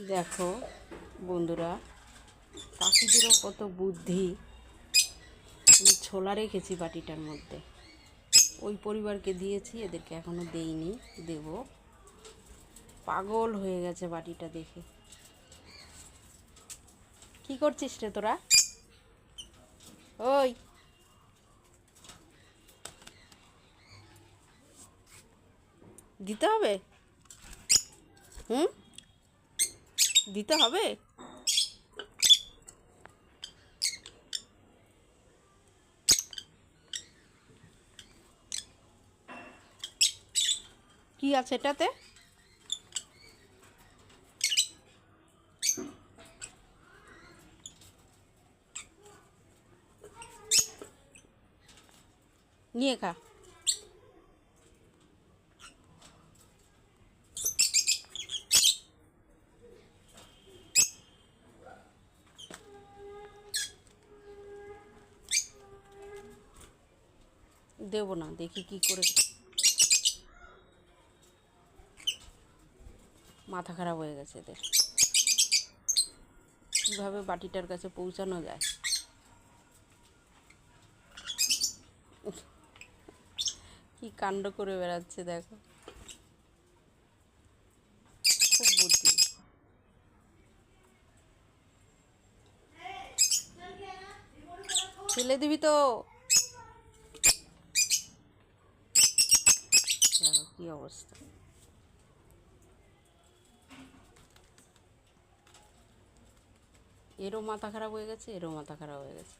দেখো, বন্ধুরা, পাখিদেরও কত বুদ্ধি। আমি ছোলা রেখেছি বাটিটার মধ্যে। ওই পরিবারকে দিয়েছি, এদেরকে এখনও দেইনি, দেব। পাগল হয়ে গেছে বাটিটা দেখে। কি করছিস রে তোরা? ওই। দিতে হবে? হুম? দিতে হবে? কি আছে এটাতে? নিয়ে খা। দেবো না, দেখি কি করে। মাথা খারাপ হয়ে গেছে এদের। কীভাবে বাটিটার কাছে পৌঁছানো যায়? কি কাণ্ড করে বেড়াচ্ছে দেখো। খুব বুদ্ধি। ফেলে দিবি তো। দেখো কি অবস্থা? এরও মাথা খারাপ হয়ে গেছে এরও মাথা খারাপ হয়ে গেছে।